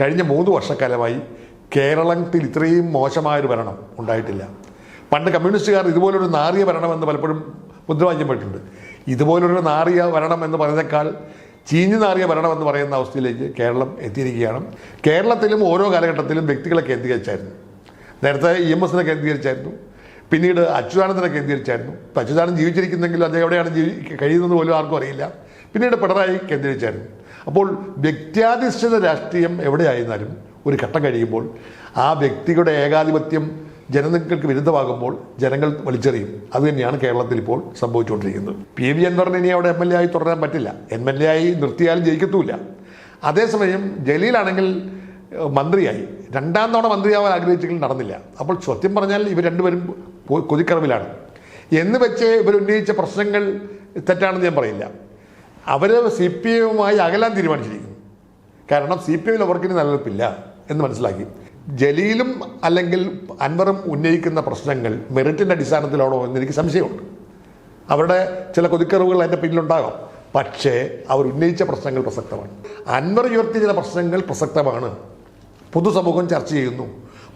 കഴിഞ്ഞ മൂന്ന് വർഷക്കാലമായി കേരളത്തിൽ ഇത്രയും മോശമായൊരു ഭരണം ഉണ്ടായിട്ടില്ല. പണ്ട് കമ്മ്യൂണിസ്റ്റുകാർ ഇതുപോലൊരു നാറിയ ഭരണമെന്ന് പലപ്പോഴും മുദ്രാവാക്യപ്പെട്ടിട്ടുണ്ട് ഇതുപോലൊരു നാറിയ ഭരണം എന്ന് പറയുന്നേക്കാൾ ചീഞ്ഞു നാറിയ ഭരണം എന്ന് പറയുന്ന അവസ്ഥയിലേക്ക് കേരളം എത്തിയിരിക്കുകയാണ്. കേരളത്തിലും ഓരോ കാലഘട്ടത്തിലും വ്യക്തികളെ കേന്ദ്രീകരിച്ചായിരുന്നു. നേരത്തെ ഇ എം എസിനെ കേന്ദ്രീകരിച്ചായിരുന്നു. പിന്നീട് അച്യുതാനന്ദനെ കേന്ദ്രീകരിച്ചായിരുന്നു. അച്യുതാനന്ദൻ ജീവിച്ചിരിക്കുന്നെങ്കിലും അദ്ദേഹം എവിടെയാണ് ജീവി കഴിയുന്നത് പോലും ആർക്കും അറിയില്ല. പിന്നീട് പിണറായി കേന്ദ്രീകരിച്ചായിരുന്നു. അപ്പോൾ വ്യക്തിയാധിഷ്ഠിത രാഷ്ട്രീയം എവിടെയായിരുന്നാലും ഒരു ഘട്ടം കഴിയുമ്പോൾ ആ വ്യക്തിയുടെ ഏകാധിപത്യം ജനങ്ങൾക്ക് വിരുദ്ധമാകുമ്പോൾ ജനങ്ങൾ വലിച്ചെറിയും. അത് തന്നെയാണ് കേരളത്തിൽ ഇപ്പോൾ സംഭവിച്ചുകൊണ്ടിരിക്കുന്നത്. പി വി അൻവറിന് ഇനി അവിടെ എം എൽ എ ആയി തുടരാൻ പറ്റില്ല. എം എൽ എ ആയി നിർത്തിയാലും ജയിക്കത്തുമില്ല. അതേസമയം ജലീലാണെങ്കിൽ മന്ത്രിയായി. രണ്ടാം തവണ മന്ത്രിയാവാൻ ആഗ്രഹിച്ചെങ്കിലും നടന്നില്ല. അപ്പോൾ സത്യം പറഞ്ഞാൽ ഇവർ രണ്ടുപേരും കൊതിക്കറവിലാണ്. എന്ന് വെച്ച് ഇവർ ഉന്നയിച്ച പ്രശ്നങ്ങൾ തെറ്റാണെന്ന് ഞാൻ പറയില്ല. അവർ സി പി എമ്മുമായി അകലാൻ തീരുമാനിച്ചിരിക്കുന്നു. കാരണം സി പി എമ്മിൽ അവർക്കിനി നിലനിൽപ്പില്ല എന്ന് മനസ്സിലാക്കി. ജലീലും അല്ലെങ്കിൽ അൻവറും ഉന്നയിക്കുന്ന പ്രശ്നങ്ങൾ മെറിറ്റിന്റെ അടിസ്ഥാനത്തിലാണോ എന്ന് എനിക്ക് സംശയമുണ്ട്. അവരുടെ ചില കൊതിക്കറിവുകൾ അതിന്റെ പിന്നിലുണ്ടാകാം. പക്ഷേ അവർ ഉന്നയിച്ച പ്രശ്നങ്ങൾ പ്രസക്തമാണ്. അൻവർ ഉയർത്തിയ ചില പ്രശ്നങ്ങൾ പ്രസക്തമാണ്. പൊതുസമൂഹം ചർച്ച ചെയ്യുന്നു.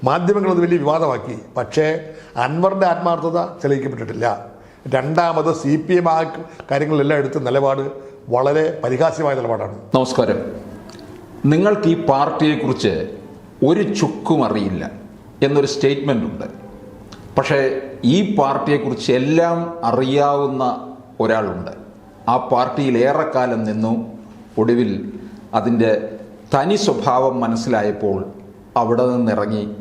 മാധ്യമങ്ങൾ അത് വലിയ വിവാദമാക്കി. പക്ഷേ അൻവറിന്റെ ആത്മാർത്ഥത തെളിയിക്കപ്പെട്ടിട്ടില്ല. രണ്ടാമത് സി പി എം ആ കാര്യങ്ങളിലെല്ലാം എടുത്ത നിലപാട് വളരെ പരിഹാസ്യമായ നിലപാടാണ്. നമസ്കാരം. നിങ്ങൾക്ക് ഈ പാർട്ടിയെക്കുറിച്ച് ഒരു ചുക്കും അറിയില്ല എന്നൊരു സ്റ്റേറ്റ്മെന്റ് ഉണ്ട് പക്ഷേ ഈ പാർട്ടിയെക്കുറിച്ച് എല്ലാം അറിയാവുന്ന ഒരാളുണ്ട്. ആ പാർട്ടിയിൽ ഏറെക്കാലം നിന്നു. ഒടുവിൽ അതിന്റെ തനി സ്വഭാവം മനസ്സിലായപ്പോൾ അവിടെ നിന്നിറങ്ങി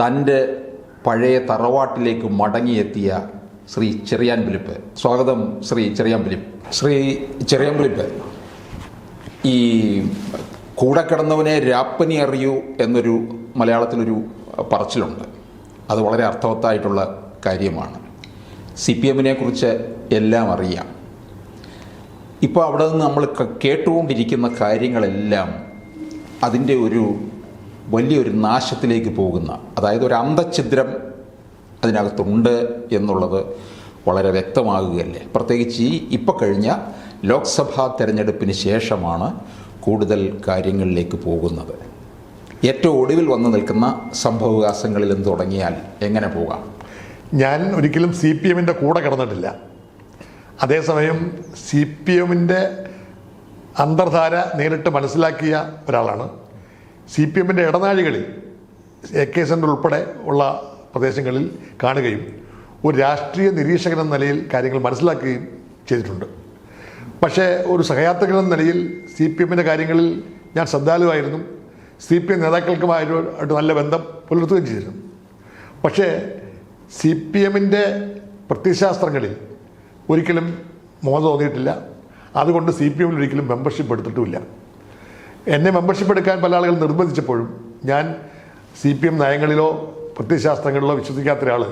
തന്റെ പഴയ തറവാട്ടിലേക്ക് മടങ്ങിയെത്തിയ ശ്രീ ചെറിയാൻ ഫിലിപ്പ് സ്വാഗതം ശ്രീ ചെറിയാൻ ഫിലിപ്പ് ശ്രീ ചെറിയാൻ ഫിലിപ്പ് ഈ കൂടെ കിടന്നവനെ രാപ്പനി അറിയൂ എന്നൊരു മലയാളത്തിലൊരു പറച്ചിലുണ്ട്. അത് വളരെ അർത്ഥവത്തായിട്ടുള്ള കാര്യമാണ്. സി പി എമ്മിനെ കുറിച്ച് എല്ലാം അറിയാം. ഇപ്പോൾ അവിടെ നിന്ന് നമ്മൾ കേട്ടുകൊണ്ടിരിക്കുന്ന കാര്യങ്ങളെല്ലാം അതിന്റെ ഒരു വലിയൊരു നാശത്തിലേക്ക് പോകുന്ന അതായത് ഒരു അന്തഛിദ്രം അതിനകത്തുണ്ട് എന്നുള്ളത് വളരെ വ്യക്തമാകുകയല്ലേ? പ്രത്യേകിച്ച് ഈ ഇപ്പോൾ കഴിഞ്ഞ ലോക്സഭാ തെരഞ്ഞെടുപ്പിന് ശേഷമാണ് കൂടുതൽ കാര്യങ്ങളിലേക്ക് പോകുന്നത്. ഏറ്റവും ഒടുവിൽ വന്നു നിൽക്കുന്ന സംഭവവികാസങ്ങളിൽ നിന്ന് തുടങ്ങിയാൽ എങ്ങനെ പോകാം? ഞാൻ ഒരിക്കലും സി പി എമ്മിന്റെ കൂടെ കിടന്നിട്ടില്ല. അതേസമയം സി പി എമ്മിന്റെ അന്തർധാര നേരിട്ട് മനസ്സിലാക്കിയ ഒരാളാണ്. സി പി എമ്മിന്റെ ഇടനാഴികളിൽ എ കെ സെന്റർ ഉൾപ്പെടെ ഉള്ള പ്രദേശങ്ങളിൽ കാണുകയും ഒരു രാഷ്ട്രീയ നിരീക്ഷകൻ എന്ന നിലയിൽ കാര്യങ്ങൾ മനസ്സിലാക്കുകയും ചെയ്തിട്ടുണ്ട്. പക്ഷേ ഒരു സഹയാത്രികൻ എന്ന നിലയിൽ സി പി എമ്മിന്റെ കാര്യങ്ങളിൽ ഞാൻ ശ്രദ്ധാലുവായിരുന്നു. സി പി എം നേതാക്കൾക്കുമായിട്ട് നല്ല ബന്ധം പുലർത്തുകയും ചെയ്തിരുന്നു. പക്ഷേ സി പി എമ്മിന്റെ പ്രത്യശാസ്ത്രങ്ങളിൽ ഒരിക്കലും മോഹം തോന്നിയിട്ടില്ല. അതുകൊണ്ട് സി പി എമ്മിൽ ഒരിക്കലും മെമ്പർഷിപ്പ് എടുത്തിട്ടുമില്ല. എന്നെ മെമ്പർഷിപ്പ് എടുക്കാൻ പല ആളുകൾ നിർബന്ധിച്ചപ്പോഴും ഞാൻ സി പി എം നയങ്ങളിലോ പ്രത്യയശാസ്ത്രങ്ങളിലോ വിശ്വസിക്കാത്ത ഒരാൾ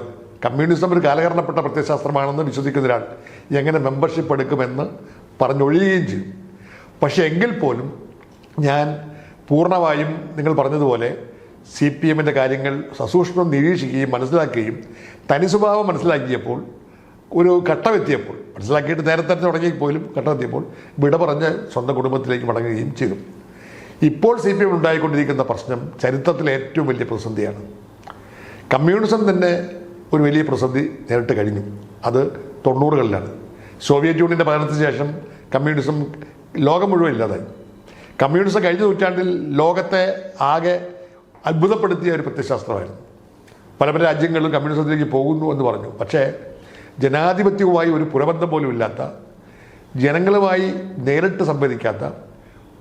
കമ്മ്യൂണിസം ഒരു കാലഹരണപ്പെട്ട പ്രത്യയശാസ്ത്രമാണെന്ന് വിശ്വസിക്കുന്ന ഒരാൾ. എങ്ങനെ മെമ്പർഷിപ്പ് എടുക്കുമെന്ന് പറഞ്ഞൊഴിയുകയും ചെയ്യും. പക്ഷേ എങ്കിൽ പോലും ഞാൻ പൂർണമായും നിങ്ങൾ പറഞ്ഞതുപോലെ സി പി എമ്മിന്റെ കാര്യങ്ങൾ സസൂക്ഷ്മം നിരീക്ഷിക്കുകയും മനസ്സിലാക്കുകയും തനി സ്വഭാവം മനസ്സിലാക്കിയപ്പോൾ ഒരു ഘട്ടമെത്തിയപ്പോൾ മനസ്സിലാക്കിയിട്ട് നേരത്തെ തന്നെ തുടങ്ങി പോലും ഘട്ടമെത്തിയപ്പോൾ വിട പറഞ്ഞ് സ്വന്തം കുടുംബത്തിലേക്ക് മടങ്ങുകയും ചെയ്തു. ഇപ്പോൾ സി പി എം ഉണ്ടായിക്കൊണ്ടിരിക്കുന്ന പ്രശ്നം ചരിത്രത്തിലെ ഏറ്റവും വലിയ പ്രതിസന്ധിയാണ്. കമ്മ്യൂണിസം തന്നെ ഒരു വലിയ പ്രതിസന്ധി നേരിട്ട് കഴിഞ്ഞു. അത് തൊണ്ണൂറുകളിലാണ്. സോവിയറ്റ് യൂണിയന്റെ പതനത്തിന് ശേഷം കമ്മ്യൂണിസം ലോകം മുഴുവൻ ഇല്ലാതായി. കമ്മ്യൂണിസം കഴിഞ്ഞ നൂറ്റാണ്ടിൽ ലോകത്തെ ആകെ അത്ഭുതപ്പെടുത്തിയ ഒരു പ്രത്യശാസ്ത്രമായിരുന്നു പല പല രാജ്യങ്ങളിലും കമ്മ്യൂണിസത്തിലേക്ക് പോകുന്നു എന്ന് പറഞ്ഞു. പക്ഷേ ജനാധിപത്യവുമായി ഒരു പുരബന്ധം പോലും ഇല്ലാത്ത ജനങ്ങളുമായി നേരിട്ട് സംവദിക്കാത്ത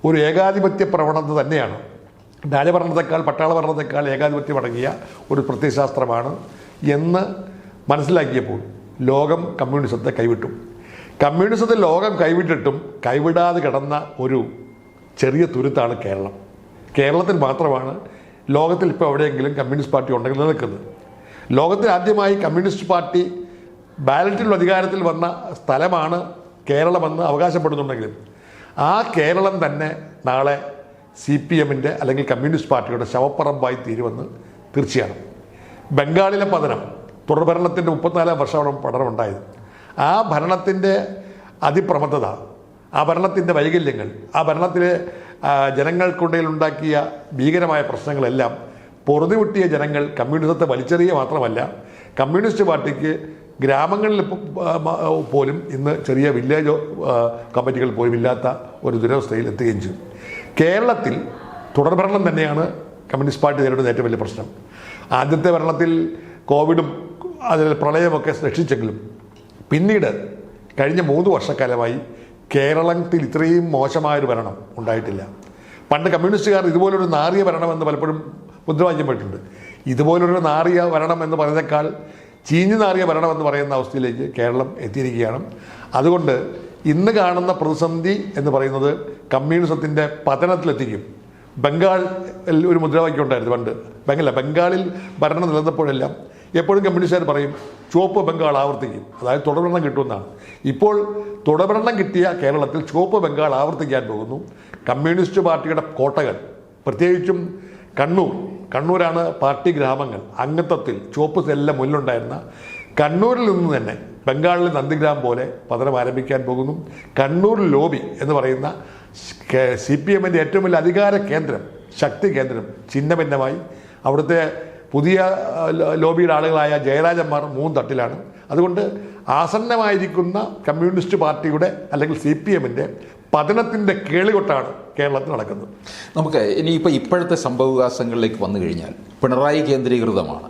ഒരു ഏകാധിപത്യ പ്രവണത തന്നെയാണ് രാജഭരണത്തെക്കാൾ പട്ടാള ഭരണത്തെക്കാൾ ഏകാധിപത്യം അടങ്ങിയ ഒരു പ്രത്യയശാസ്ത്രമാണ് എന്ന് മനസ്സിലാക്കിയപ്പോൾ ലോകം കമ്മ്യൂണിസത്തെ കൈവിട്ടു. കമ്മ്യൂണിസത്തെ ലോകം കൈവിട്ടിട്ടും കൈവിടാതെ കിടന്ന ഒരു ചെറിയ തുരുത്താണ് കേരളം. കേരളത്തിൽ മാത്രമാണ് ലോകത്തിൽ ഇപ്പോൾ എവിടെയെങ്കിലും കമ്മ്യൂണിസ്റ്റ് പാർട്ടി ഉണ്ടെങ്കിൽ നിൽക്കുന്നത് ലോകത്തിൽ ആദ്യമായി കമ്മ്യൂണിസ്റ്റ് പാർട്ടി ബാലറ്റിൽ അധികാരത്തിൽ വന്ന സ്ഥലമാണ് കേരളമെന്ന് അവകാശപ്പെടുന്നുണ്ടെങ്കിലും ആ കേരളം തന്നെ നാളെ സി പി എമ്മിന്റെ അല്ലെങ്കിൽ കമ്മ്യൂണിസ്റ്റ് പാർട്ടിയുടെ ശവപ്പറമ്പായി തീരുമെന്ന് തീർച്ചയാണ്. ബംഗാളിലെ പതനം തുടർഭരണത്തിന്റെ മുപ്പത്തിനാലാം വർഷമാണ് പഠനമുണ്ടായത്. ആ ഭരണത്തിന്റെ അതിപ്രമത്തത ആ ഭരണത്തിന്റെ വൈകല്യങ്ങൾ ആ ഭരണത്തിലെ ജനങ്ങൾക്കിടയിൽ ഉണ്ടാക്കിയ ഭീകരമായ പ്രശ്നങ്ങളെല്ലാം പൊറുതിവിട്ടിയ ജനങ്ങൾ കമ്മ്യൂണിസത്തെ വലിച്ചെറിയുക മാത്രമല്ല കമ്മ്യൂണിസ്റ്റ് പാർട്ടിക്ക് ഗ്രാമങ്ങളിൽ പോലും ഇന്ന് ചെറിയ വില്ലേജ് കമ്മിറ്റികൾ പോലും ഇല്ലാത്ത ഒരു ദുരവസ്ഥയിൽ എത്തുകയും ചെയ്തു. കേരളത്തിൽ തുടർഭരണം തന്നെയാണ് കമ്മ്യൂണിസ്റ്റ് പാർട്ടി നേരിടുന്ന ഏറ്റവും വലിയ പ്രശ്നം. ആദ്യത്തെ ഭരണത്തിൽ കോവിഡും അതിൽ പ്രളയമൊക്കെ രക്ഷിച്ചെങ്കിലും പിന്നീട് കഴിഞ്ഞ മൂന്ന് വർഷക്കാലമായി കേരളത്തിൽ ഇത്രയും മോശമായൊരു ഭരണം ഉണ്ടായിട്ടില്ല. പണ്ട് കമ്മ്യൂണിസ്റ്റുകാർ ഇതുപോലൊരു നാറിയ ഭരണമെന്ന് പലപ്പോഴും മുദ്രാവാക്യം പോയിട്ടുണ്ട് ഇതുപോലൊരു നാറിയ ഭരണം എന്ന് പറയുന്നേക്കാൾ ചീഞ്ഞു നാറിയ ഭരണം എന്ന് പറയുന്ന അവസ്ഥയിലേക്ക് കേരളം എത്തിയിരിക്കുകയാണ്. അതുകൊണ്ട് ഇന്ന് കാണുന്ന പ്രതിസന്ധി എന്ന് പറയുന്നത് കമ്മ്യൂണിസത്തിന്റെ പതനത്തിലെത്തിക്കും. ബംഗാൾ ഒരു മുദ്രാവാക്യം ഉണ്ടായിരുന്നു പണ്ട്. ബംഗാളിൽ ബംഗാളിൽ ഭരണം നിലനിന്നപ്പോഴെല്ലാം എപ്പോഴും കമ്മ്യൂണിസ്റ്റുകാർ പറയും ചുവപ്പ് ബംഗാൾ ആവർത്തിക്കും. അതായത് തുടർഭരണം കിട്ടുമെന്നാണ്. ഇപ്പോൾ തുടർഭരണം കിട്ടിയ കേരളത്തിൽ ചുവപ്പ് ബംഗാൾ ആവർത്തിക്കാൻ പോകുന്നു. കമ്മ്യൂണിസ്റ്റ് പാർട്ടിയുടെ കോട്ടകൾ പ്രത്യേകിച്ചും കണ്ണൂർ. കണ്ണൂരാണ് പാർട്ടി ഗ്രാമങ്ങൾ അംഗത്വത്തിൽ ചുവപ്പ് സെല്ലാം മുന്നിലുണ്ടായിരുന്ന കണ്ണൂരിൽ നിന്ന് തന്നെ ബംഗാളിലെ നന്ദിഗ്രാം പോലെ പതനം ആരംഭിക്കാൻ പോകുന്നു. കണ്ണൂർ ലോബി എന്ന് പറയുന്ന സി പി എമ്മിന്റെ ഏറ്റവും വലിയ അധികാര കേന്ദ്രം ശക്തി കേന്ദ്രം ഛിന്നഭിന്നമായി അവിടുത്തെ പുതിയ ലോബിയുടെ ആളുകളായ ജയരാജന്മാർ മൂന്ന് തട്ടിലാണ്. അതുകൊണ്ട് ആസന്നമായിരിക്കുന്ന കമ്മ്യൂണിസ്റ്റ് പാർട്ടിയുടെ അല്ലെങ്കിൽ സി പി എമ്മിന്റെ പതനത്തിന്റെ കേളികൊട്ടാണ് കേരളത്തിൽ നടക്കുന്നത്. നമുക്ക് ഇനിയിപ്പോൾ ഇപ്പോഴത്തെ സംഭവവികാസങ്ങളിലേക്ക് വന്നു കഴിഞ്ഞാൽ പിണറായി കേന്ദ്രീകൃതമാണ്.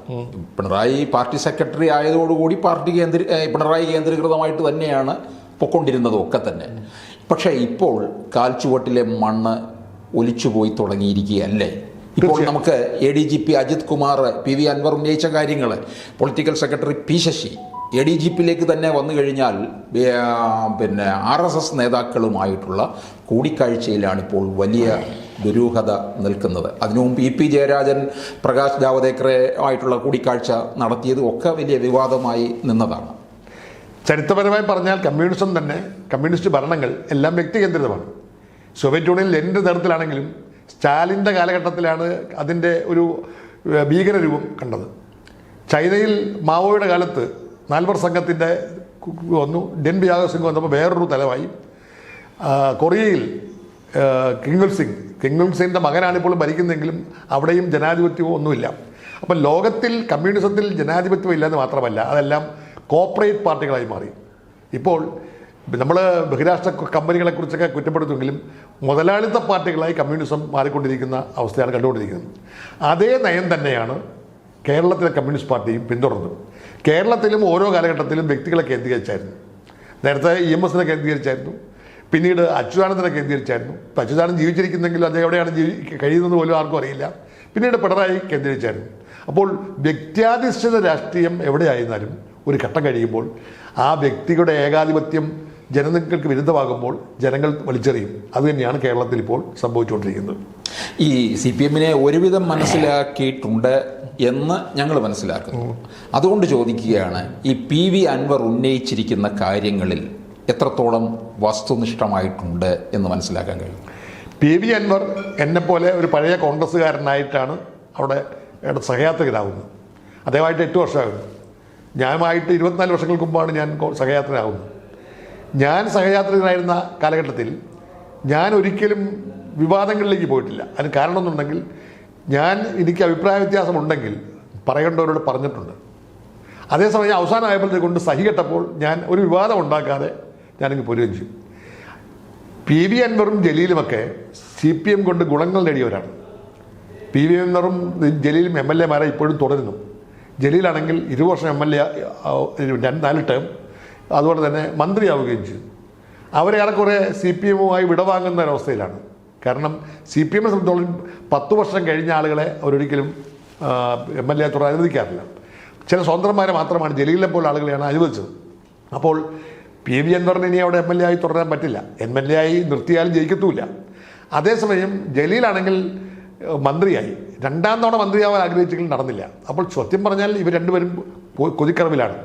പിണറായി പാർട്ടി സെക്രട്ടറി ആയതോടുകൂടി പാർട്ടി കേന്ദ്ര പിണറായി കേന്ദ്രീകൃതമായിട്ട് തന്നെയാണ് പൊക്കൊണ്ടിരുന്നതും ഒക്കെ തന്നെ. പക്ഷേ ഇപ്പോൾ കാൽച്ചുവട്ടിലെ മണ്ണ് ഒലിച്ചുപോയി തുടങ്ങിയിരിക്കുകയല്ലേ? ഇപ്പോൾ നമുക്ക് A D G P Ajith Kumar P V Anwar ഉന്നയിച്ച കാര്യങ്ങൾ political secretary P Sasi A D G പിയിലേക്ക് തന്നെ വന്നു കഴിഞ്ഞാൽ പിന്നെ ആർ എസ് എസ് നേതാക്കളുമായിട്ടുള്ള കൂടിക്കാഴ്ചയിലാണ് ഇപ്പോൾ വലിയ ദുരൂഹത നിൽക്കുന്നത്. അതിനു മുമ്പ് ഇ പി ജയരാജൻ പ്രകാശ് ജാവദേക്കറെ ആയിട്ടുള്ള കൂടിക്കാഴ്ച നടത്തിയത് ഒക്കെ വലിയ വിവാദമായി നിന്നതാണ്. ചരിത്രപരമായി പറഞ്ഞാൽ കമ്മ്യൂണിസം തന്നെ കമ്മ്യൂണിസ്റ്റ് ഭരണങ്ങൾ എല്ലാം വ്യക്തികേന്ദ്രിതമാണ്. സോവിയറ്റ് യൂണിയൻ എന്റെ തരത്തിലാണെങ്കിലും സ്റ്റാലിന്റെ കാലഘട്ടത്തിലാണ് അതിന്റെ ഒരു ഭീകരരൂപം കണ്ടത്. ചൈനയിൽ മാവോയുടെ കാലത്ത് നാൽവർ സംഘത്തിന്റെ വന്നു. ഡെൻ യാദവ് സിംഗ് വന്നപ്പോൾ വേറൊരു തലമായി കൊറിയയിൽ കിങ്ങുൽ സിംഗ്. കിങ്വൽ സിംഗിന്റെ മകനാണ് ഇപ്പോൾ ഭരിക്കുന്നതെങ്കിലും അവിടെയും ജനാധിപത്യവും ഒന്നുമില്ല. അപ്പം ലോകത്തിൽ കമ്മ്യൂണിസത്തിൽ ജനാധിപത്യം ഇല്ലെന്ന് മാത്രമല്ല അതെല്ലാം കോപ്പറേറ്റ് പാർട്ടികളായി മാറി. ഇപ്പോൾ നമ്മൾ ബഹിരാഷ്ട്ര കമ്പനികളെ കുറിച്ചൊക്കെ കുറ്റപ്പെടുത്തുമെങ്കിലും മുതലാളിത്ത പാർട്ടികളായി കമ്മ്യൂണിസം മാറിക്കൊണ്ടിരിക്കുന്ന അവസ്ഥയാണ് കണ്ടുകൊണ്ടിരിക്കുന്നത്. അതേ നയം തന്നെയാണ് കേരളത്തിലെ കമ്മ്യൂണിസ്റ്റ് പാർട്ടിയും പിന്തുടർന്നത്. കേരളത്തിലും ഓരോ കാലഘട്ടത്തിലും വ്യക്തികളെ കേന്ദ്രീകരിച്ചായിരുന്നു. നേരത്തെ ഇ എം എസിനെ കേന്ദ്രീകരിച്ചായിരുന്നു. പിന്നീട് അച്യുതാനന്ദനെ കേന്ദ്രീകരിച്ചായിരുന്നു. ഇപ്പം അച്യുതാനന്ദൻ ജീവിച്ചിരിക്കുന്നെങ്കിലും അദ്ദേഹം എവിടെയാണ് ജീവി കഴിയുന്നത് പോലും ആർക്കും അറിയില്ല. പിന്നീട് പിണറായി കേന്ദ്രീകരിച്ചായിരുന്നു. അപ്പോൾ വ്യക്തിയാധിഷ്ഠിത രാഷ്ട്രീയം എവിടെയായിരുന്നാലും ഒരു ഘട്ടം കഴിയുമ്പോൾ ആ വ്യക്തിയുടെ ഏകാധിപത്യം ജനങ്ങൾക്ക് വിരുദ്ധമാകുമ്പോൾ ജനങ്ങൾ വലിച്ചെറിയും. അതുതന്നെയാണ് കേരളത്തിൽ ഇപ്പോൾ സംഭവിച്ചുകൊണ്ടിരിക്കുന്നത്. ഈ സി പി എമ്മിനെ ഒരുവിധം മനസ്സിലാക്കിയിട്ടുണ്ട് എന്ന് ഞങ്ങൾ മനസ്സിലാക്കുന്നു. അതുകൊണ്ട് ചോദിക്കുകയാണ് ഈ പി വി അൻവർ ഉന്നയിച്ചിരിക്കുന്ന കാര്യങ്ങളിൽ എത്രത്തോളം വസ്തുനിഷ്ഠമായിട്ടുണ്ട് എന്ന് മനസ്സിലാക്കാൻ കഴിയും? പി വി അൻവർ എന്നെപ്പോലെ ഒരു പഴയ കോൺഗ്രസ്സുകാരനായിട്ടാണ് അവിടെ സഹയാത്രികനാകുന്നത് അദ്ദേഹമായിട്ട് എട്ട് വർഷമാകുന്നു. ഞാനുമായിട്ട് ഇരുപത്തിനാല് വർഷങ്ങൾക്ക് മുമ്പാണ് ഞാൻ സഹയാത്രയാകുന്നത് സഹയാത്രികനാകുന്നത് ഞാൻ സഹയാത്രികനായിരുന്ന കാലഘട്ടത്തിൽ ഞാൻ ഒരിക്കലും വിവാദങ്ങളിലേക്ക് പോയിട്ടില്ല. അതിന് കാരണം എന്നുണ്ടെങ്കിൽ ഞാൻ എനിക്ക് അഭിപ്രായ വ്യത്യാസമുണ്ടെങ്കിൽ പറയേണ്ടവരോട് പറഞ്ഞിട്ടുണ്ട്. അതേസമയം അവസാനമായപ്പോഴത്തെ കൊണ്ട് സഹി കെട്ടപ്പോൾ ഞാൻ ഒരു വിവാദം ഉണ്ടാക്കാതെ ഞാനിങ്ങ് പോരുകയും ചെയ്യും പി വി അൻവറും ജലീലുമൊക്കെ സി പി എം കൊണ്ട് ഗുണങ്ങൾ നേടിയവരാണ്. പി വി അൻവറും ജലീലും എം എൽ എമാരെ ഇപ്പോഴും തുടരുന്നു. ജലീലാണെങ്കിൽ ഇരു വർഷം എം എൽ എ നാല് ടേം അതുപോലെ തന്നെ മന്ത്രിയാവുകയും ചെയ്തു. അവരെ ഏറെക്കുറെ സി പി എമ്മുമായി വിടവാങ്ങുന്ന ഒരവസ്ഥയിലാണ്. കാരണം സി പി എമ്മിനെ സംബന്ധിച്ചോളം പത്ത് വർഷം കഴിഞ്ഞ ആളുകളെ അവരൊരിക്കലും എം എൽ എ തുടർ അനുവദിക്കാറില്ല. ചില സ്വതന്ത്രന്മാരെ മാത്രമാണ് ജലീലിനെ പോലെ ആളുകളെയാണ് അനുവദിച്ചത്. അപ്പോൾ പി വി അൻവറിന് ഇനി അവിടെ എം എൽ എ ആയി തുടരാൻ പറ്റില്ല. എം എൽ എ ആയി നിർത്തിയാലും ജയിക്കത്തുമില്ല. അതേസമയം ജലീലാണെങ്കിൽ മന്ത്രിയായി. രണ്ടാം തവണ മന്ത്രിയാവാൻ ആഗ്രഹിച്ചെങ്കിലും നടന്നില്ല. അപ്പോൾ സത്യം പറഞ്ഞാൽ ഇവർ രണ്ടുപേരും കൊതിക്കറവിലാണ്.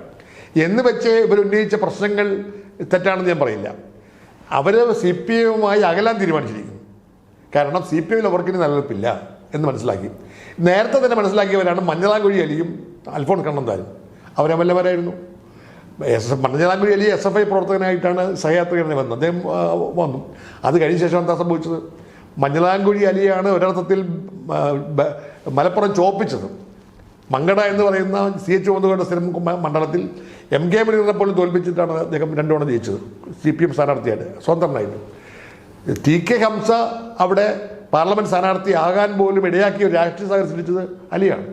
എന്ന് വെച്ച് ഇവർ ഉന്നയിച്ച പ്രശ്നങ്ങൾ തെറ്റാണെന്ന് ഞാൻ പറയില്ല. അവർ സി പി എമ്മുമായി അകലാൻ തീരുമാനിച്ചിരിക്കുന്നു. കാരണം സി പി എമ്മിൽ അവർക്കിനി നിലനിൽപ്പില്ല എന്ന് മനസ്സിലാക്കി. നേരത്തെ തന്നെ മനസ്സിലാക്കിയവരാണ് മഞ്ഞളാങ്കുഴി അലിയും Alphons M L എമാരായിരുന്നു. S Manjalamkuzhi Ali S F I പ്രവർത്തകനായിട്ടാണ് സഹയാത്രികനെ വന്നത്. അദ്ദേഹം വന്നു. അത് കഴിഞ്ഞ ശേഷം എന്താ സംഭവിച്ചത്? മഞ്ഞളാംകുഴി അലിയാണ് ഒരർത്ഥത്തിൽ മലപ്പുറം ചോപ്പിച്ചത്. മങ്കട എന്ന് പറയുന്ന സി എച്ച് ഒന്നുകൊണ്ട് സ്ഥിരം മണ്ഡലത്തിൽ എം കെ മുനീറിനെ പോലും തോൽപ്പിച്ചിട്ടാണ് അദ്ദേഹം രണ്ടോണം ജയിച്ചത്. സി പി എം സ്ഥാനാർത്ഥിയായിട്ട് സ്വതന്ത്രനായിട്ട്. ടി കെ ഹംസ അവിടെ പാർലമെന്റ് സ്ഥാനാർത്ഥി ആകാൻ പോലും ഇടയാക്കിയ ഒരു രാഷ്ട്രീയ സാഹചര്യം സൃഷ്ടിച്ചത് അലിയാണ്.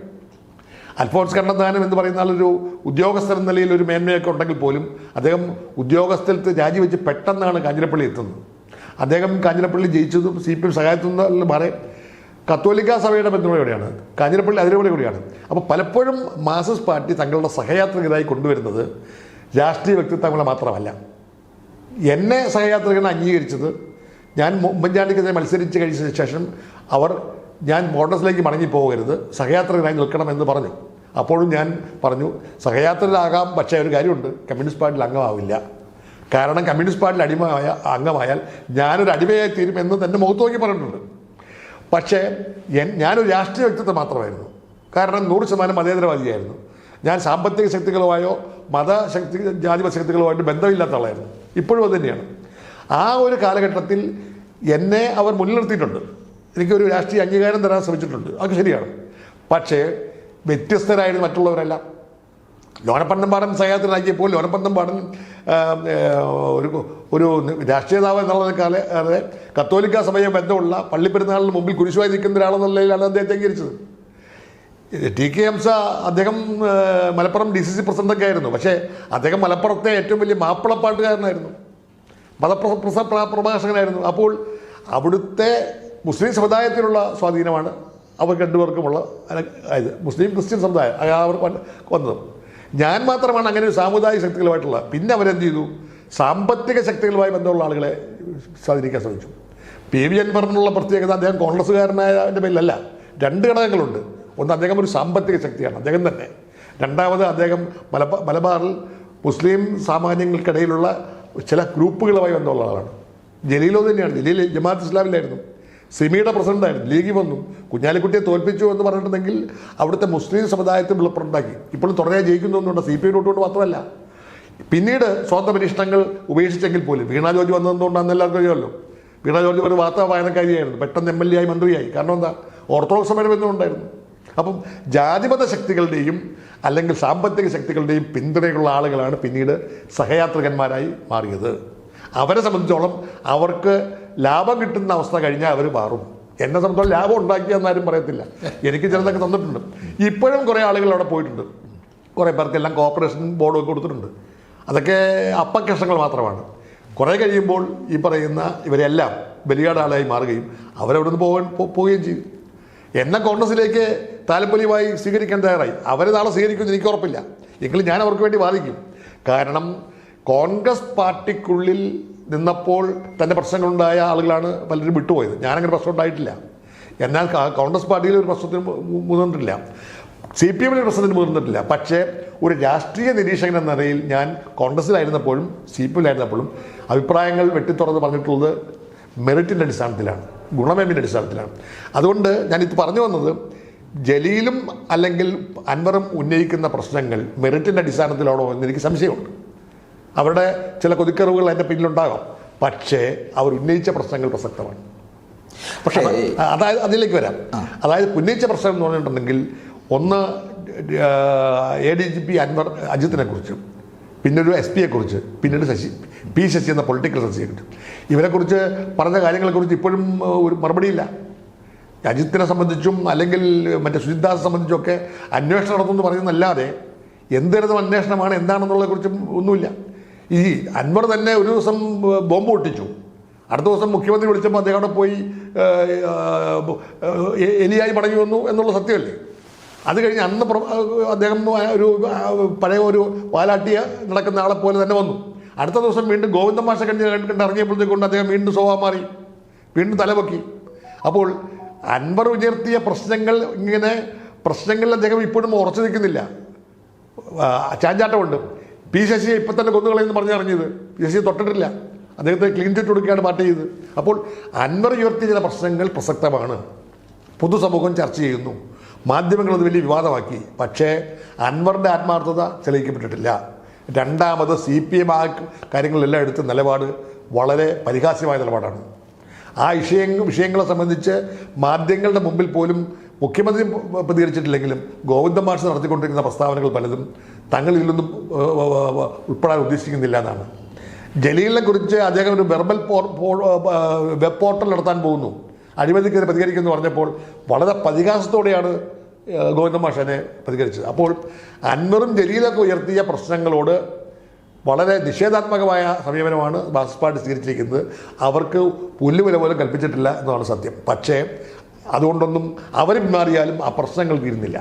അൽഫോൺസ് കണ്ണന്താനം എന്ന് പറയുന്ന ഒരു ഉദ്യോഗസ്ഥൻ എന്ന നിലയിൽ ഒരു മേന്മയൊക്കെ ഉണ്ടെങ്കിൽ പോലും അദ്ദേഹം ഉദ്യോഗസ്ഥലത്ത് രാജിവെച്ച് പെട്ടെന്നാണ് കാഞ്ഞിരപ്പള്ളി എത്തുന്നത്. അദ്ദേഹം കാഞ്ഞിരപ്പള്ളി ജയിച്ചതും സി പി എം സഹായത്തുനിന്ന് മാറി കത്തോലിക്ക സഭയുടെ പിന്തുണയോടെയാണ് കാഞ്ഞിരപ്പള്ളി അതിരപ്പള്ളി കൂടിയാണ്. അപ്പോൾ പലപ്പോഴും മാസസ് പാർട്ടി തങ്ങളുടെ സഹയാത്രികരായി കൊണ്ടുവരുന്നത് രാഷ്ട്രീയ വ്യക്തിത്വങ്ങളെ മാത്രമല്ല. എന്നെ സഹയാത്രികനെ അംഗീകരിച്ചത് ഞാൻ ഉമ്മൻചാണ്ടിക്കെതിരെ മത്സരിച്ച് കഴിച്ച ശേഷം അവർ ഞാൻ കോൺഗ്രസിലേക്ക് മടങ്ങിപ്പോകരുത് സഹയാത്രികനായി നിൽക്കണമെന്ന് പറഞ്ഞു. അപ്പോഴും ഞാൻ പറഞ്ഞു സഹയാത്രികരാകാം പക്ഷേ ഒരു കാര്യമുണ്ട് കമ്മ്യൂണിസ്റ്റ് പാർട്ടിയിൽ അംഗമാവില്ല. കാരണം കമ്മ്യൂണിസ്റ്റ് പാർട്ടിയിൽ അടിമയായ അംഗമായാൽ ഞാനൊരു അടിമയായി തീരും എന്ന് തന്നെ മുഖത്ത് നോക്കി പറഞ്ഞിട്ടുണ്ട്. പക്ഷേ ഞാനൊരു രാഷ്ട്രീയ വ്യക്തിത്വം മാത്രമായിരുന്നു. കാരണം നൂറ് ശതമാനം മതേതരവാദിയായിരുന്നു. ഞാൻ സാമ്പത്തിക ശക്തികളുമായോ മതശക്തി ജാതിമത ശക്തികളുമായിട്ട് ബന്ധമില്ലാത്ത ആളായിരുന്നു. ഇപ്പോഴും അത് തന്നെയാണ്. ആ ഒരു കാലഘട്ടത്തിൽ എന്നെ അവർ മുൻനിർത്തിയിട്ടുണ്ട് എനിക്കൊരു രാഷ്ട്രീയ അംഗീകാരം തരാൻ ശ്രമിച്ചിട്ടുണ്ട്. അത് ശരിയാണ്. പക്ഷേ വ്യത്യസ്തരായിരുന്നു മറ്റുള്ളവരെല്ലാം. ലോനപ്പന്തംപാടൻ സഹായത്തിനാക്കിയപ്പോൾ ലോനപ്പന്തംപാടൻ ആ, പാടൻ ഒരു ഒരു രാഷ്ട്രീയ എന്നുള്ള അതായത് കത്തോലിക്ക സഭയെ ബന്ധമുള്ള പള്ളിപ്പെരുന്നാളിന് മുമ്പിൽ കുരിശുമായി നിൽക്കുന്ന ഒരാളെന്നുള്ളതിലാണ് അദ്ദേഹത്തെ അംഗീകരിച്ചത്. ടി കെ ഹംസ അദ്ദേഹം മലപ്പുറം ഡി സി സി പ്രസിഡന്റൊക്കെ ആയിരുന്നു. പക്ഷേ അദ്ദേഹം മലപ്പുറത്തെ ഏറ്റവും വലിയ മാപ്പിളപ്പാട്ടുകാരനായിരുന്നു. മതപ്രസ പ്രസ- പ്ര- പ്രഭാഷകനായിരുന്നു. അപ്പോൾ അവിടുത്തെ മുസ്ലിം സമുദായത്തിലുള്ള സ്വാധീനമാണ് അവർ രണ്ടുപേർക്കുമുള്ള അതായത് മുസ്ലിം ക്രിസ്ത്യൻ സമുദായം അവർ വന്ന- വന്നത്. ഞാൻ മാത്രമാണ് അങ്ങനെ ഒരു സാമുദായിക ശക്തികളുമായിട്ടുള്ള പിന്നെ അവരെന്ത് ചെയ്തു? സാമ്പത്തിക ശക്തികളുമായി ബന്ധമുള്ള ആളുകളെ സ്വാധീനിക്കാൻ ശ്രമിച്ചു. പി വി അൻവറിനുള്ള പ്രത്യേകത അദ്ദേഹം കോൺഗ്രസ്സുകാരനായതിന്റെ പേരിലല്ല. രണ്ട് ഘടകങ്ങളുണ്ട്. ഒന്ന് അദ്ദേഹം ഒരു സാമ്പത്തിക ശക്തിയാണ്. അദ്ദേഹം തന്നെ. രണ്ടാമത് അദ്ദേഹം മലബാ മലബാറിൽ മുസ്ലിം സാമാന്യങ്ങൾക്കിടയിലുള്ള ചില ഗ്രൂപ്പുകളുമായി ബന്ധമുള്ള ആളാണ്. ജലീലോ തന്നെയാണ്. ജലീൽ ജമാഅത്ത് ഇസ്ലാമിലായിരുന്നു. സിമിയുടെ പ്രസിഡന്റായിരുന്നു. ലീഗിൽ വന്നു. കുഞ്ഞാലിക്കുട്ടിയെ തോൽപ്പിച്ചു എന്ന് പറഞ്ഞിട്ടുണ്ടെങ്കിൽ അവിടുത്തെ മുസ്ലിം സമുദായത്തിൽ വിളപ്പുണ്ടാക്കി ഇപ്പോഴും തുടരെ ജയിക്കുന്നൊന്നുണ്ട് സി പി ഐ കൊണ്ട് മാത്രമല്ല. പിന്നീട് സ്വന്തം പരീക്ഷണങ്ങൾ ഉപേക്ഷിച്ചെങ്കിൽ പോലും വീണ ജോർജ് വന്നതുകൊണ്ടാണെന്ന് എല്ലാവർക്കും അറിയാമല്ലോ. വീണ ജോർജ് ഒരു വാർത്താ വായനക്കാരിയായിരുന്നു. പെട്ടെന്ന് എം എൽ എ ആയി മന്ത്രിയായി. കാരണം എന്താ? ഓർത്തഡോക്സ് സഭയുടെ ബന്ധമുണ്ടായിരുന്നു അപ്പം ജാതിമത ശക്തികളുടെയും അല്ലെങ്കിൽ സാമ്പത്തിക ശക്തികളുടെയും പിന്തുണയുള്ള ആളുകളാണ് പിന്നീട് സഹയാത്രികന്മാരായി മാറിയത്. അവരെ സംബന്ധിച്ചോളം അവർക്ക് ലാഭം കിട്ടുന്ന അവസ്ഥ കഴിഞ്ഞാൽ അവർ മാറും. എന്നെ സംബന്ധിച്ചോളം ലാഭം ഉണ്ടാക്കിയെന്നാരും പറയത്തില്ല. എനിക്ക് ചിലതൊക്കെ തന്നിട്ടുണ്ട്. ഇപ്പോഴും കുറേ ആളുകൾ അവിടെ പോയിട്ടുണ്ട്. കുറേ പേർക്കെല്ലാം കോർപ്പറേഷൻ ബോർഡൊക്കെ കൊടുത്തിട്ടുണ്ട്. അതൊക്കെ അപ്പക്കഷങ്ങൾ മാത്രമാണ്. കുറേ കഴിയുമ്പോൾ ഈ പറയുന്ന ഇവരെല്ലാം ബലിയാട് ആളായി മാറുകയും അവരവിടെ നിന്ന് പോകാൻ പോവുകയും ചെയ്യും. എന്നെ കോൺഗ്രസിലേക്ക് താലപ്പൊലിയുമായി സ്വീകരിക്കാൻ തയ്യാറായി. അവരെ നാളെ സ്വീകരിക്കുമെന്ന് എനിക്ക് ഉറപ്പില്ല. എങ്കിലും ഞാൻ അവർക്ക് വേണ്ടി വാദിക്കും. കാരണം കോൺഗ്രസ് പാർട്ടിക്കുള്ളിൽ നിന്നപ്പോൾ തന്നെ പ്രശ്നങ്ങളുണ്ടായ ആളുകളാണ് പലരും വിട്ടുപോയത്. ഞാനങ്ങനെ പ്രശ്നം ഉണ്ടായിട്ടില്ല. എന്നാൽ കോൺഗ്രസ് പാർട്ടിയിൽ ഒരു പ്രശ്നത്തിന് മുതിർന്നിട്ടില്ല. സി പി എമ്മിൽ പ്രശ്നത്തിന് മുതിർന്നിട്ടില്ല. പക്ഷേ ഒരു രാഷ്ട്രീയ നിരീക്ഷകൻ എന്ന നിലയിൽ ഞാൻ കോൺഗ്രസ്സിലായിരുന്നപ്പോഴും സി പി എമ്മിലായിരുന്നപ്പോഴും അഭിപ്രായങ്ങൾ വെട്ടിത്തുറന്ന് പറഞ്ഞിട്ടുള്ളത് മെറിറ്റിന്റെ അടിസ്ഥാനത്തിലാണ് ഗുണമേന്മയുടെ അടിസ്ഥാനത്തിലാണ്. അതുകൊണ്ട് ഞാൻ ഇത് പറഞ്ഞു വന്നത് ജലീലും അല്ലെങ്കിൽ അൻവറും ഉന്നയിക്കുന്ന പ്രശ്നങ്ങൾ മെറിറ്റിന്റെ അടിസ്ഥാനത്തിലാണോ എന്ന് എനിക്ക് സംശയമുണ്ട്. അവരുടെ ചില കൊതിക്കറിവുകൾ അതിന്റെ പിന്നിലുണ്ടാകാം. പക്ഷേ അവർ ഉന്നയിച്ച പ്രശ്നങ്ങൾ പ്രസക്തമാണ്. പക്ഷേ അതായത് അതിലേക്ക് വരാം. അതായത് ഉന്നയിച്ച പ്രശ്നം എന്ന് പറഞ്ഞിട്ടുണ്ടെങ്കിൽ ഒന്ന് A D G P Anwar അജിത്തിനെ കുറിച്ചും പിന്നൊരു എസ് പിയെ കുറിച്ച് പിന്നീട് ശശി പി ശശി എന്ന പൊളിറ്റിക്കൽ ശശിയെ കുറിച്ച്. ഇവരെക്കുറിച്ച് പറഞ്ഞ കാര്യങ്ങളെക്കുറിച്ച് ഇപ്പോഴും ഒരു മറുപടിയില്ല. അജിത്തിനെ സംബന്ധിച്ചും അല്ലെങ്കിൽ മറ്റേ സുജിത്ദാസിനെ സംബന്ധിച്ചൊക്കെ അന്വേഷണം നടത്തുമെന്ന് പറയുന്നതല്ലാതെ എന്ത് അന്വേഷണമാണ് എന്താണെന്നുള്ളതിനെ കുറിച്ചും ഒന്നുമില്ല. ഈ അൻവർ തന്നെ ഒരു ദിവസം ബോംബ് പൊട്ടിച്ചു. അടുത്ത ദിവസം മുഖ്യമന്ത്രി വിളിച്ചപ്പോൾ അദ്ദേഹം അവിടെ പോയി എലിയായി മടങ്ങി വന്നു എന്നുള്ള സത്യമല്ലേ? അത് കഴിഞ്ഞ് അന്ന് അദ്ദേഹം ഒരു പഴയ ഒരു വാലാട്ടിയ നടക്കുന്ന ആളെ പോലെ തന്നെ വന്നു. അടുത്ത ദിവസം വീണ്ടും ഗോവിന്ദ മാഷ കണ്ടി കണ്ട് ഇറങ്ങിയപ്പോഴത്തേക്കൊണ്ട് അദ്ദേഹം വീണ്ടും സ്വഭാവം മാറി. വീണ്ടും തലപൊക്കി. അപ്പോൾ അൻവർ ഉയർത്തിയ പ്രശ്നങ്ങൾ ഇങ്ങനെ പ്രശ്നങ്ങളിൽ അദ്ദേഹം ഇപ്പോഴും ഉറച്ചു നിൽക്കുന്നില്ല. ചാഞ്ചാട്ടമുണ്ട്. പി ശശിയെ ഇപ്പം തന്നെ കൊന്നുകളയെന്ന് പറഞ്ഞറിഞ്ഞത്. പി ശശിയെ തൊട്ടിട്ടില്ല. അദ്ദേഹത്തെ ക്ലീൻ ചിറ്റ് കൊടുക്കുകയാണ് പാർട്ടി ചെയ്ത് അപ്പോൾ അൻവർ ഉയർത്തിയ ചില പ്രശ്നങ്ങൾ പ്രസക്തമാണ്. പൊതുസമൂഹം ചർച്ച ചെയ്യുന്നു. മാധ്യമങ്ങൾ അത് വലിയ വിവാദമാക്കി. പക്ഷേ അൻവറിന്റെ ആത്മാർത്ഥത തെളിയിക്കപ്പെട്ടിട്ടില്ല. രണ്ടാമത് സി പി എം ആ കാര്യങ്ങളിലെല്ലാം എടുത്ത നിലപാട് വളരെ പരിഹാസ്യമായ നിലപാടാണ്. ആ വിഷയങ്ങൾ വിഷയങ്ങളെ സംബന്ധിച്ച് മാധ്യമങ്ങളുടെ മുമ്പിൽ പോലും മുഖ്യമന്ത്രി പ്രതികരിച്ചിട്ടില്ലെങ്കിലും ഗോവിന്ദ മാഷ് നടത്തിക്കൊണ്ടിരിക്കുന്ന പ്രസ്താവനകൾ പലതും തങ്ങൾ ഇതിലൊന്നും ഉൾപ്പെടാൻ ഉദ്ദേശിക്കുന്നില്ല എന്നാണ്. ജലീലിനെ കുറിച്ച് അദ്ദേഹം ഒരു വെർബൽ വെബ് പോർട്ടൽ നടത്താൻ പോകുന്നു. അഴിമതിക്കെതിരെ പ്രതികരിക്കുമെന്ന് പറഞ്ഞപ്പോൾ വളരെ പരിഹാസത്തോടെയാണ് ഗോവിന്ദ മാഷനെ പ്രതികരിച്ചത്. അപ്പോൾ അൻവറും ജലീലൊക്കെ ഉയർത്തിയ പ്രശ്നങ്ങളോട് വളരെ നിഷേധാത്മകമായ സമീപനമാണ് ബാസ് പാർട്ടി സ്വീകരിച്ചിരിക്കുന്നത്. അവർക്ക് പുല്ലുവില പോലും കൽപ്പിച്ചിട്ടില്ല എന്നതാണ് സത്യം. പക്ഷേ അതുകൊണ്ടൊന്നും അവർ പിന്മാറിയാലും ആ പ്രശ്നങ്ങൾ തീരുന്നില്ല.